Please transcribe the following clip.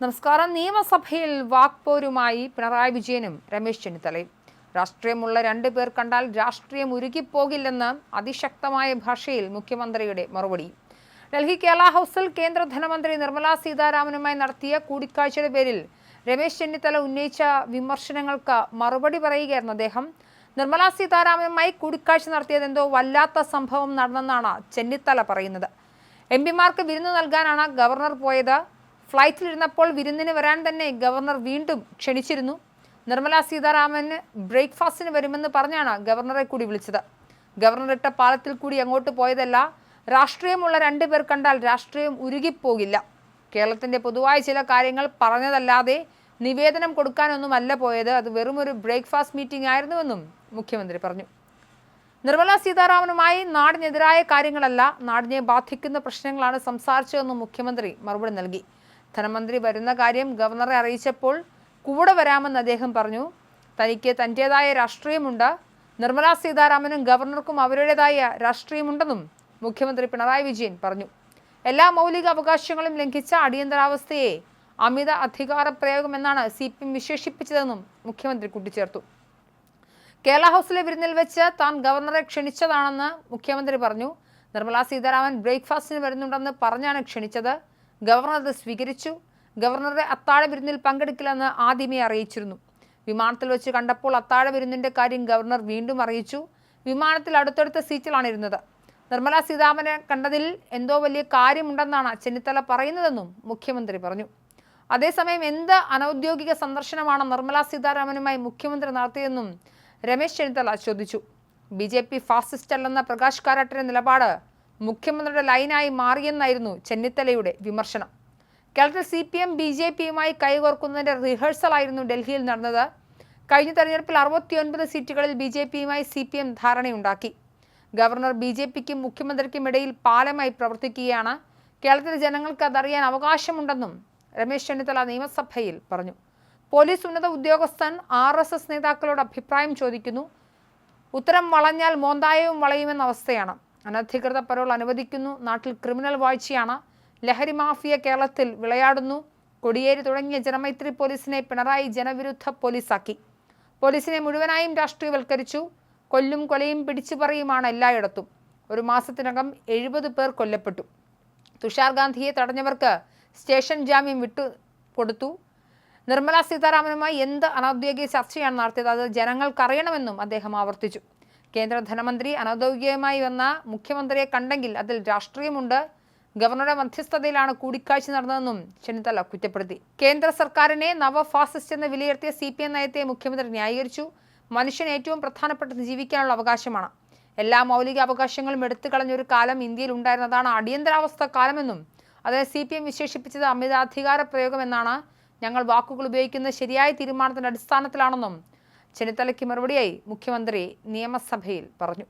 നമസ്കാരം. നിയമസഭയിൽ വാക്പോരുമായി പിണറായി വിജയനും രമേശ് ചെന്നിത്തലയും. രാഷ്ട്രീയമുള്ള രണ്ടു പേർ കണ്ടാൽ രാഷ്ട്രീയം ഉരുകിപ്പോകില്ലെന്ന് അതിശക്തമായ ഭാഷയിൽ മുഖ്യമന്ത്രിയുടെ മറുപടി. ഡൽഹി കേരള ഹൗസിൽ കേന്ദ്ര ധനമന്ത്രി നിർമ്മലാ സീതാരാമനുമായി നടത്തിയ കൂടിക്കാഴ്ചയുടെ പേരിൽ രമേശ് ചെന്നിത്തല ഉന്നയിച്ച വിമർശനങ്ങൾക്ക് മറുപടി പറയുകയായിരുന്നു അദ്ദേഹം. നിർമ്മലാ സീതാരാമനുമായി കൂടിക്കാഴ്ച നടത്തിയത് എന്തോ വല്ലാത്ത സംഭവം നടന്നെന്നാണ് ചെന്നിത്തല പറയുന്നത്. എം പിമാർക്ക് വിരുന്ന് നൽകാനാണ് ഗവർണർ പോയത്. ഫ്ലൈറ്റിലിരുന്നപ്പോൾ വിരുന്നിന് വരാൻ തന്നെ ഗവർണർ വീണ്ടും ക്ഷണിച്ചിരുന്നു. നിർമ്മല സീതാരാമന് ബ്രേക്ക്ഫാസ്റ്റിന് വരുമെന്ന് പറഞ്ഞാണ് ഗവർണറെ കൂടി വിളിച്ചത്. ഗവർണർ ഇട്ട പാലത്തിൽ കൂടി അങ്ങോട്ട് പോയതല്ല രാഷ്ട്രീയമുള്ള രണ്ടുപേർ കണ്ടാൽ രാഷ്ട്രീയം ഉരുകിപ്പോകില്ല. കേരളത്തിന്റെ പൊതുവായ ചില കാര്യങ്ങൾ പറഞ്ഞതല്ലാതെ നിവേദനം കൊടുക്കാനൊന്നുമല്ല പോയത്. അത് വെറുമൊരു ബ്രേക്ക്ഫാസ്റ്റ് മീറ്റിംഗ് ആയിരുന്നുവെന്നും മുഖ്യമന്ത്രി പറഞ്ഞു. നിർമ്മല സീതാരാമനുമായി നാടിനെതിരായ കാര്യങ്ങളല്ല നാടിനെ ബാധിക്കുന്ന പ്രശ്നങ്ങളാണ് സംസാരിച്ചതെന്നും മുഖ്യമന്ത്രി മറുപടി നൽകി. ധനമന്ത്രി വരുന്ന കാര്യം ഗവർണറെ അറിയിച്ചപ്പോൾ കൂടെ വരാമെന്ന് അദ്ദേഹം പറഞ്ഞു. തനിക്ക് തന്റേതായ രാഷ്ട്രീയമുണ്ട്. നിർമ്മലാ സീതാരാമനും ഗവർണർക്കും അവരുടേതായ രാഷ്ട്രീയമുണ്ടെന്നും മുഖ്യമന്ത്രി പിണറായി വിജയൻ പറഞ്ഞു. എല്ലാ മൗലിക അവകാശങ്ങളും ലംഘിച്ച അടിയന്തരാവസ്ഥയെ അമിത അധികാര പ്രയോഗമെന്നാണ് സി പി എം വിശേഷിപ്പിച്ചതെന്നും മുഖ്യമന്ത്രി കൂട്ടിച്ചേർത്തു. കേരള ഹൗസിലെ വിരുന്നിൽ വെച്ച് താൻ ഗവർണറെ ക്ഷണിച്ചതാണെന്ന് മുഖ്യമന്ത്രി പറഞ്ഞു. നിർമ്മലാ സീതാരാമൻ ബ്രേക്ക്ഫാസ്റ്റിന് വരുന്നുണ്ടെന്ന് പറഞ്ഞാണ് ക്ഷണിച്ചത്. ഗവർണർ അത് സ്വീകരിച്ചു. ഗവർണറുടെ അത്താഴ വിരുന്നിൽ പങ്കെടുക്കില്ലെന്ന് ആദ്യമേ അറിയിച്ചിരുന്നു. വിമാനത്തിൽ വെച്ച് കണ്ടപ്പോൾ അത്താഴ വിരുന്നിന്റെ കാര്യം ഗവർണർ വീണ്ടും അറിയിച്ചു. വിമാനത്തിൽ അടുത്തടുത്ത സീറ്റിലാണ് ഇരുന്നത്. നിർമ്മല സീതാരാമനെ കണ്ടതിൽ എന്തോ വലിയ കാര്യമുണ്ടെന്നാണ് ചെന്നിത്തല പറയുന്നതെന്നും മുഖ്യമന്ത്രി പറഞ്ഞു. അതേസമയം എന്ത് അനൌദ്യോഗിക സന്ദർശനമാണ് നിർമ്മല സീതാരാമനുമായി മുഖ്യമന്ത്രി നടത്തിയതെന്നും രമേശ് ചെന്നിത്തല ചോദിച്ചു. ബി ജെ പി ഫാസിസ്റ്റ് അല്ലെന്ന പ്രകാശ് കാരാട്ടിന്റെ നിലപാട് മുഖ്യമന്ത്രിയുടെ ലൈനായി മാറിയെന്നായിരുന്നു ചെന്നിത്തലയുടെ വിമർശനം. കേരളത്തിൽ C P M B J പിയുമായി കൈകോർക്കുന്നതിന്റെ റിഹേഴ്സലായിരുന്നു ഡൽഹിയിൽ നടന്നത്. കഴിഞ്ഞ തെരഞ്ഞെടുപ്പിൽ അറുപത്തിയൊൻപത് സീറ്റുകളിൽ ബി ജെ പിയുമായി സി പി എം ധാരണയുണ്ടാക്കി. ഗവർണർ ബി ജെ പിക്കും മുഖ്യമന്ത്രിക്കും ഇടയിൽ പാലമായി പ്രവർത്തിക്കുകയാണ്. കേരളത്തിലെ ജനങ്ങൾക്ക് അതറിയാൻ അവകാശമുണ്ടെന്നും രമേശ് ചെന്നിത്തല നിയമസഭയിൽ പറഞ്ഞു. പോലീസ് ഉന്നത ഉദ്യോഗസ്ഥൻ ആർ എസ് എസ് നേതാക്കളോട് അഭിപ്രായം ചോദിക്കുന്നു. ഉത്തരം വളഞ്ഞാൽ മോന്തായവും വളയുമെന്ന അവസ്ഥയാണ്. അനധികൃത പരോൾ അനുവദിക്കുന്നു. നാട്ടിൽ ക്രിമിനൽ വാഴ്ചയാണ്. ലഹരി മാഫിയ കേരളത്തിൽ വിളയാടുന്നു. കൊടിയേരി തുടങ്ങിയ ജനമൈത്രി പോലീസിനെ പിണറായി ജനവിരുദ്ധ പോലീസാക്കി. പോലീസിനെ മുഴുവനായും രാഷ്ട്രീയവൽക്കരിച്ചു. കൊല്ലും കൊലയും പിടിച്ചുപറിയുമാണ് എല്ലായിടത്തും. ഒരു മാസത്തിനകം എഴുപത് പേർ കൊല്ലപ്പെട്ടു. തുഷാർ ഗാന്ധിയെ തടഞ്ഞവർക്ക് സ്റ്റേഷൻ ജാമ്യം വിട്ടു കൊടുത്തു. നിർമ്മലാ സീതാരാമനുമായി എന്ത് അനൌദ്യോഗിക ചർച്ചയാണ് നടത്തിയത്? അത് ജനങ്ങൾക്കറിയണമെന്നും അദ്ദേഹം ആവർത്തിച്ചു. കേന്ദ്ര ധനമന്ത്രി അനൌദ്യോഗികമായി വന്ന മുഖ്യമന്ത്രിയെ കണ്ടെങ്കിൽ അതിൽ രാഷ്ട്രീയമുണ്ട്. ഗവർണറുടെ മധ്യസ്ഥതയിലാണ് കൂടിക്കാഴ്ച നടന്നതെന്നും ചെന്നിത്തല കുറ്റപ്പെടുത്തി. കേന്ദ്ര സർക്കാരിനെ നവ ഫാസിസ്റ്റ് എന്ന് വിലയിരുത്തിയ സി പി എം നയത്തെ മുഖ്യമന്ത്രി ന്യായീകരിച്ചു. മനുഷ്യൻ ഏറ്റവും പ്രധാനപ്പെട്ടത് ജീവിക്കാനുള്ള അവകാശമാണ്. എല്ലാ മൗലിക അവകാശങ്ങളും എടുത്തു കളഞ്ഞൊരു കാലം ഇന്ത്യയിൽ ഉണ്ടായിരുന്നതാണ് അടിയന്തരാവസ്ഥ കാലമെന്നും അതിനെ സി പി എം വിശേഷിപ്പിച്ചത് അമിതാധികാര പ്രയോഗമെന്നാണ് ഞങ്ങൾ വാക്കുകൾ ഉപയോഗിക്കുന്ന ശരിയായ തീരുമാനത്തിന്റെ അടിസ്ഥാനത്തിലാണെന്നും ചെന്നിത്തലയ്ക്ക് മറുപടിയായി മുഖ്യമന്ത്രി നിയമസഭയിൽ പറഞ്ഞു.